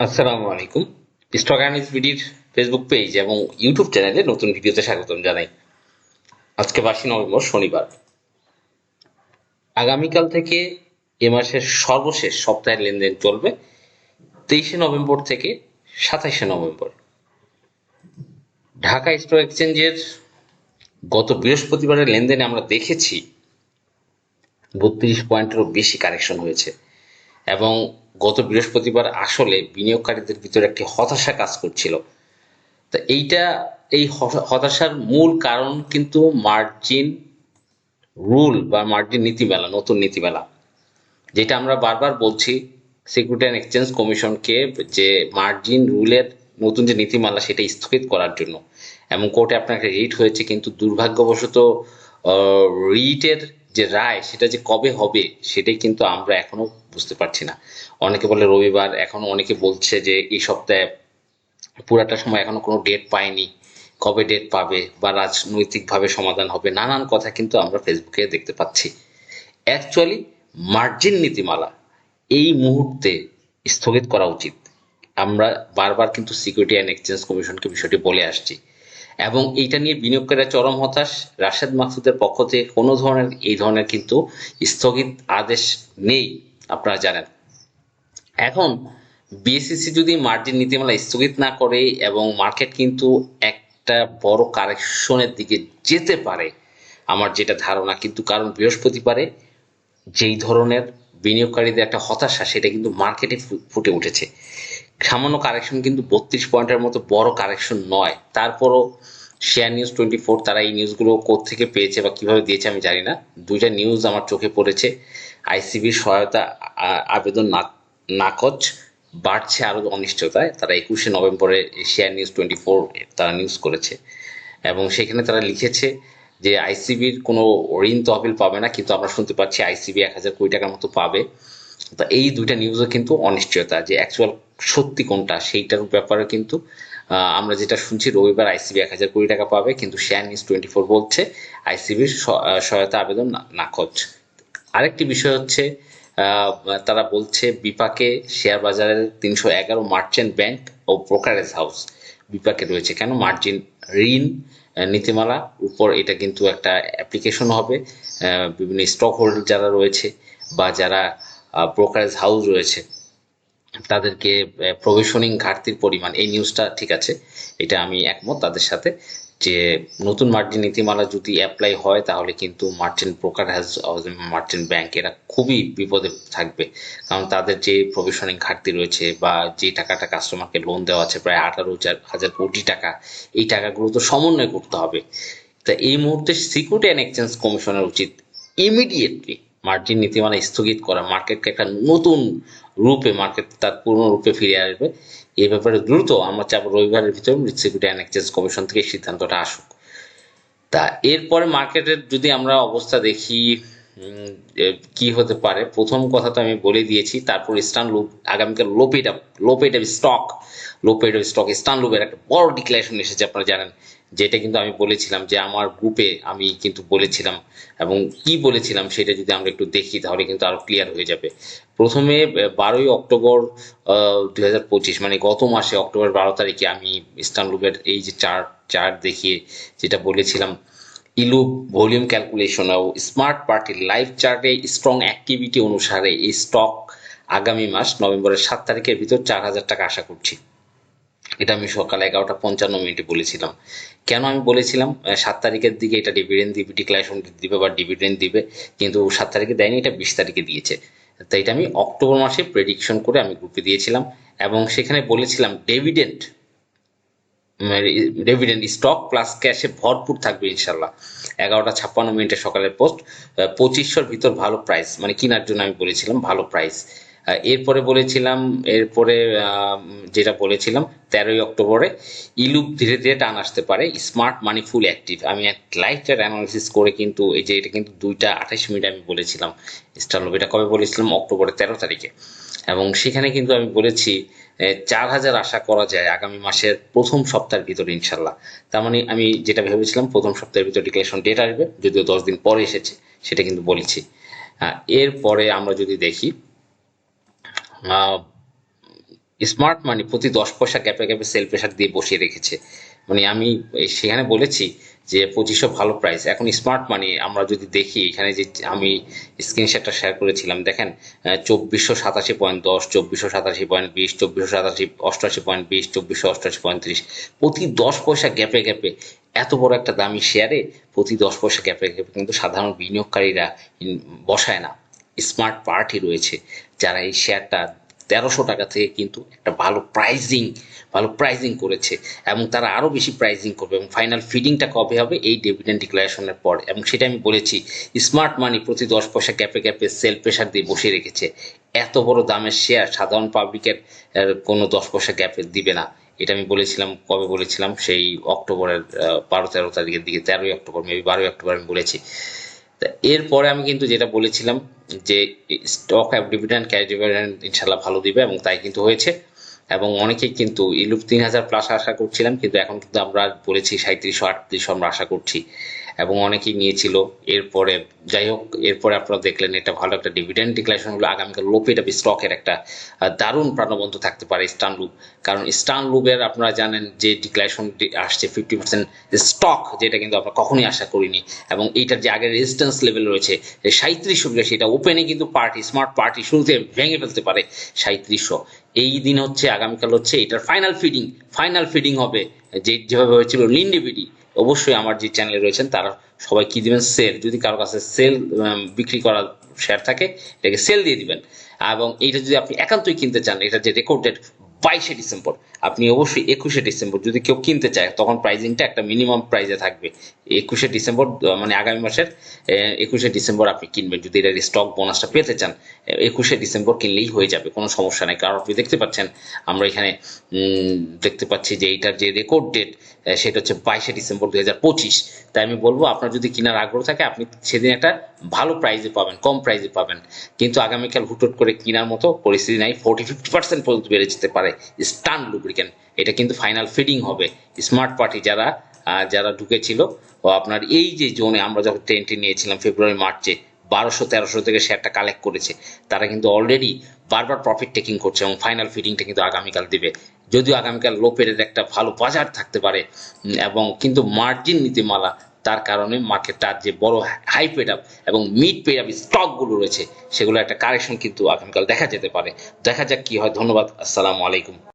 আসসালামু আলাইকুম। Stock analyst বিডির ফেসবুক পেজ এবং ইউটিউব চ্যানেলে নতুন ভিডিওতে স্বাগতম জানাই। আজকে বাইশে নভেম্বর, শনিবার। আগামীকাল থেকে এ মাসের সর্বশেষ সপ্তাহের লেনদেন চলবে তেইশে নভেম্বর থেকে সাতাইশে নভেম্বর। ঢাকা স্টক এক্সচেঞ্জের গত বৃহস্পতিবারের লেনদেনে আমরা দেখেছি বত্রিশ পয়েন্টেরও বেশি কারেকশন হয়েছে। এবং গত বৃহস্পতিবার আসলে বিনিয়োগকারীদের ভিতরে একটি হতাশা কাজ করছিল। তো এইটা, এই হতাশার মূল কারণ কিন্তু মার্জিন রুল বা মার্জিন নীতিমালা, নতুন নীতিমালা। যেটা আমরা বারবার বলছি সিকিউরিটি অ্যান্ড এক্সচেঞ্জ কমিশনকে যে মার্জিন রুলের নতুন যে নীতিমালা সেটা স্থগিত করার জন্য। এবং কোর্টে আপনার একটা রিট হয়েছে, কিন্তু দুর্ভাগ্যবশত রিটের যে রায় সেটা যে কবে হবে সেটাই কিন্তু আমরা এখনও বুঝতে পারছি না। অনেকে বলে রবিবার, এখনও অনেকে বলছে যে এই সপ্তাহে পুরাটা সময় এখনও কোনো ডেট পায়নি কবে ডেট পাবে বা রাজনৈতিকভাবে সমাধান হবে, নানান কথা কিন্তু আমরা ফেসবুকে দেখতে পাচ্ছি। অ্যাকচুয়ালি মার্জিন নীতিমালা এই মুহূর্তে স্থগিত করা উচিত। আমরা বারবার কিন্তু সিকিউরিটি অ্যান্ড এক্সচেঞ্জ কমিশনকে বিষয়টি বলে আসছি। এবং এইটা নিয়ে বিনিয়োগকারীরা চরম হতাশ রাশেদ মাকসুদের পক্ষ থেকে কোনো ধরনের, এই ধরনের কিন্তু স্থগিত আদেশ নেই, আপনারা জানেন। এখন বিএসসিসি যদি মার্জিন নীতিমালা স্থগিত না করে এবং মার্কেট কিন্তু একটা বড় কারেকশনের দিকে যেতে পারে, আমার যেটা ধারণা, কিন্তু কারণ বৃহস্পতিবারে যেই ধরনের বিনিয়োগকারীদের একটা হতাশা, সেটা কিন্তু মার্কেটে ফুটে উঠেছে। সামান্য কারেকশন কিন্তু বত্রিশ পয়েন্টের মতো বড় কারেকশন নয়। তারপরও শেয়ার নিউজ টোয়েন্টি ফোর তারা এই নিউজগুলো থেকে পেয়েছে বা কীভাবে দিয়েছে আমি জানি না। দুইটা নিউজ আমার চোখে পড়েছে। আইসিবির সহায়তা আবেদন নাকচ, বাড়ছে আরও অনিশ্চয়তায়। তারা একুশে নভেম্বরে শেয়ার নিউজ টোয়েন্টি ফোর তারা নিউজ করেছে। এবং সেখানে তারা লিখেছে যে আইসিবির কোনো ঋণ তহবিল পাবে না, কিন্তু আমরা শুনতে পাচ্ছি আইসিবি এক হাজার কোটি টাকার মতো পাবে। তা এই দুইটা নিউজও কিন্তু অনিশ্চয়তা যে অ্যাকচুয়াল সত্যি কোনটা, সেইটার ব্যাপারে কিন্তু আমরা যেটা শুনছি রবিবার আইসিবি এক হাজার কোটি টাকা পাবে, কিন্তু শেয়ার নিউজ টোয়েন্টি ফোর বলছে আইসিবির সহায়তা আবেদন নাকচ। আরেকটি বিষয় হচ্ছে তারা বলছে বিপাকে শেয়ার বাজারের তিনশো এগারো মার্চেন্ট ব্যাংক ও ব্রোকারেজ হাউস বিপাকে রয়েছে। কেন? মার্জিন ঋণ নীতিমালা উপর এটা কিন্তু একটা অ্যাপ্লিকেশন হবে। বিভিন্ন স্টক হোল্ডার যারা রয়েছে বা যারা ব্রোকারেজ হাউস রয়েছে, তাদেরকে প্রভিশনিং ঘাটতির পরিমাণ, এই নিউজটা ঠিক আছে, এটা আমি একমত তাদের সাথে, যে নতুন মার্জিন নীতিমালা যদি অ্যাপ্লাই হয়, তাহলে কিন্তু merchant broker has merchant bank এরা খুবই বিপদে থাকবে, কারণ তাদের যে প্রভিশনিং ঘাটতি রয়েছে, বা যে টাকাটা কাস্টমারকে লোন দেওয়া আছে, প্রায় আঠারো হাজার কোটি টাকা, এই টাকাগুলো তো সমন্বয় করতে হবে। তা এই মুহূর্তে সিকিউরিটি অ্যান্ড এক্সচেঞ্জ কমিশনের উচিত ইমিডিয়েটলি মার্জিন নীতিমালা স্থগিত করা, মার্কেটকে একটা নতুন রূপে, মার্কেট তার পুরনো রূপে ফিরে আসবে এই ব্যাপারে দ্রুত আমরা চাপ রবিবারের ভিতরে সিকিউরিটি অ্যান্ড এক্সচেঞ্জ কমিশন থেকে সিদ্ধান্তটা আসুক। তা এরপরে মার্কেটের যদি আমরা অবস্থা দেখি কি হতে পারে? প্রথম কথা তো আমি বলে দিয়েছি, তারপর স্টান লুপ আগামীকাল লোপেড আপ লোপেড স্টক লোপেড স্টক স্টান লুপের একটা বড় ডিক্লারেশন এসেছে, আপনারা জানেন। যেটা কিন্তু আমি বলেছিলাম যে আমার গ্রুপে আমি কিন্তু বলেছিলাম এবং কি বলেছিলাম সেটা যদি আমরা একটু দেখি তাহলে কিন্তু আরও ক্লিয়ার হয়ে যাবে। প্রথমে বারোই অক্টোবর দুই হাজার পঁচিশ মানে গত মাসে অক্টোবর বারো তারিখে আমি ইস্টার্ন লুপের এই যে চার্ট চার্ট দেখিয়ে যেটা বলেছিলাম, ইলু ভলিউম ক্যালকুলেশন ও স্মার্ট পার্টির লাইভ চার্টে স্ট্রং অ্যাক্টিভিটি অনুসারে এই স্টক আগামী মাস নভেম্বরের সাত তারিখের ভিতর চার হাজার টাকা আশা করছি। এটা আমি সকাল এগারোটা পঞ্চান্ন মিনিটে বলেছিলাম। কেন আমি বলেছিলাম? সাত তারিখের দিকে এটা ডিভিডেন্ড দিবে ডিক্লারেশন দিবে বা ডিভিডেন্ড দিবে, কিন্তু সাত তারিখে দেয়নি, এটা বিশ তারিখে দিয়েছে। তো এটা আমি অক্টোবর মাসে প্রেডিকশন করে আমি গ্রুপে দিয়েছিলাম এবং সেখানে বলেছিলাম ডিভিডেন্ড ডিভিডেন্ড স্টক প্লাস ক্যাশে ভরপুর থাকবে ইনশাল্লাহ। এগারোটা ছাপ্পান্ন মিনিটে সকালের পোস্ট পঁচিশশোর ভিতর ভালো প্রাইস মানে কেনার জন্য আমি বলেছিলাম ভালো প্রাইস এরপরে বলেছিলাম, এরপরে যেটা বলেছিলাম, তেরোই অক্টোবরে, ইলুপ ধীরে ধীরে টান আসতে পারে, স্মার্ট মানি ফুল অ্যাক্টিভ। আমি এক লাইভ চার্ট অ্যানালিসিস করে কিন্তু এই যে এটা কিন্তু দুইটা আঠাশ মিনিট আমি বলেছিলাম স্টারলোভ এটা কবে বলেছিলাম? অক্টোবরের তেরো তারিখে। এবং সেখানে কিন্তু আমি বলেছি চার হাজার আশা করা যায় আগামী মাসের প্রথম সপ্তাহের ভিতরে ইনশাল্লাহ তার মানে আমি যেটা ভেবেছিলাম, প্রথম সপ্তাহের ভিতরে ডিক্লারেশন ডেট আসবে, যদিও দশ দিন পরে এসেছে, সেটা কিন্তু বলেছি। এরপরে আমরা যদি দেখি স্মার্ট মানি প্রতি দশ পয়সা গ্যাপে গ্যাপে সেল প্রেশার দিয়ে বসিয়ে রেখেছে। মানে আমি সেখানে বলেছি যে পঁচিশশো ভালো প্রাইস এখন স্মার্ট মানি আমরা যদি দেখি, এখানে যে আমি স্ক্রিনশটটা শেয়ার করেছিলাম, দেখেন চব্বিশশো সাতাশি পয়েন্ট দশ, চব্বিশশো সাতাশি পয়েন্ট বিশ, চব্বিশশো সাতাশি অষ্টআশি পয়েন্ট বিশ, চব্বিশশো অষ্টআশি পঁয়ত্রিশ প্রতি দশ পয়সা গ্যাপে গ্যাপে এত বড় একটা দামি শেয়ারে প্রতি দশ পয়সা গ্যাপে গ্যাপে কিন্তু সাধারণ বিনিয়োগকারীরা বসায় না। স্মার্ট পার্টি রয়েছে। যারা এই শেয়ারটা তেরোশো টাকা থেকে কিন্তু একটা ভালো প্রাইজিং ভালো প্রাইজিং করেছে এবং তারা আরও বেশি প্রাইজিং করবে এবং ফাইনাল ফিডিংটা কবে হবে এই ডিভিডেন্ড ডিক্লারেশনের পর। এবং সেটা আমি বলেছি স্মার্ট মানি প্রতি দশ পয়সা গ্যাপে গ্যাপে সেল প্রেশার দিয়ে বসিয়ে রেখেছে। এত বড় দামের শেয়ার সাধারণ পাবলিকের কোনো দশ পয়সা গ্যাপে দিবে না। এটা আমি বলেছিলাম, কবে বলেছিলাম? সেই অক্টোবরের বারো তেরো তারিখের দিকে, তেরোই অক্টোবর মেবি বারোই অক্টোবর আমি বলেছি। তা এরপরে আমি কিন্তু যেটা বলেছিলাম যে স্টক অ্যাপ ডিভিডেন্ড ক্যাশ ডিভিডেন্ড ইনশাল্লাহ ভালো দিবে এবং তাই কিন্তু হয়েছে। এবং অনেকে কিন্তু ইলুপ তিন হাজার প্লাস আশা করছিলাম, কিন্তু এখন কিন্তু আমরা বলেছি সাঁত্রিশশো আটত্রিশশো আমরা আশা করছি। এবং অনেকেই নিয়েছিল। এরপরে, যাই হোক, এরপরে আপনারা দেখলেন এটা ভালো একটা ডিভিডেন্ড ডিক্লারেশন হলো। আগামীকাল লোপেট স্টকের একটা দারুণ প্রাণবন্ত থাকতে পারে স্টান লুপ কারণ স্টান লুপের আপনারা জানেন যে ডিক্লারেশন আসছে ফিফটি পার্সেন্ট স্টক যেটা কিন্তু আমরা কখনোই আশা করিনি। এবং এইটার যে আগের রেজিস্ট্যান্স লেভেল রয়েছে সাঁত্রিশশো সেটা ওপেনে কিন্তু পার্টি স্মার্ট পার্টি শুরুতে ভেঙে ফেলতে পারে সাঁত্রিশশো এই দিন হচ্ছে, আগামীকাল হচ্ছে, এটার ফাইনাল ফিডিং ফাইনাল ফিডিং হবে, যে যেভাবে হয়েছিল লিন্ডিবিডি অবশ্যই আমার যে চ্যানেলে রয়েছেন, তারা সবাই কি দিবেন? সেল যদি কারও কাছে সেল বিক্রি করার শেয়ার থাকে, এটাকে সেল দিয়ে দিবেন। এবং এইটা যদি আপনি একান্তই কিনতে চান, এটা যে রেকর্ডেড বাইশে ডিসেম্বর আপনি অবশ্যই একুশে ডিসেম্বর যদি কেউ কিনতে চায়, তখন প্রাইজিংটা একটা মিনিমাম প্রাইজে থাকবে। একুশে ডিসেম্বর মানে আগামী মাসের একুশে ডিসেম্বর আপনি কিনবেন। যদি এটার স্টক বোনাসটা পেতে চান একুশে ডিসেম্বর কিনলেই হয়ে যাবে, কোনো সমস্যা নেই। কারণ আপনি দেখতে পাচ্ছেন, আমরা এখানে দেখতে পাচ্ছি যে এইটার যে রেকর্ড ডেট সেটা হচ্ছে বাইশে ডিসেম্বর দু হাজার পঁচিশ। তাই আমি বলব, আপনার যদি কেনার আগ্রহ থাকে, আপনি সেদিন একটা ভালো প্রাইজে পাবেন, কম প্রাইজে পাবেন। কিন্তু আগামীকাল হুটহুট করে কেনার মতো পরিস্থিতি নাই ফোর্টি ফিফটি পার্সেন্ট পর্যন্ত বেড়ে যেতে পারে স্টান লুব্রিকেন্ট এটা কিন্তু ফাইনাল ফিডিং হবে। স্মার্ট পার্টি যারা যারা ঢুকেছিল, ও আপনার এই যে জোনে আমরা যখন ট্রেনটি নিয়েছিলাম ফেব্রুয়ারি মার্চে বারোশো, তেরোশো থেকে শেয়ারটা কালেক্ট করেছে। তারা কিন্তু অলরেডি বারবার প্রফিট টেকিং করছে এবং ফাইনাল ফিডিংটা কিন্তু আগামীকাল দিবে। যদিও আগামীকাল লো পেডের একটা ভালো বাজার থাকতে পারে এবং কিন্তু মার্জিন নীতিমালা, তার কারণে মার্কেটটা যে বড় হাই পেড আপ এবং মিড পেড আপ স্টকগুলো রয়েছে, সেগুলো একটা কারেকশন কিন্তু আগামীকাল দেখা যেতে পারে। দেখা যাক কি হয়। ধন্যবাদ। আসসালামু আলাইকুম।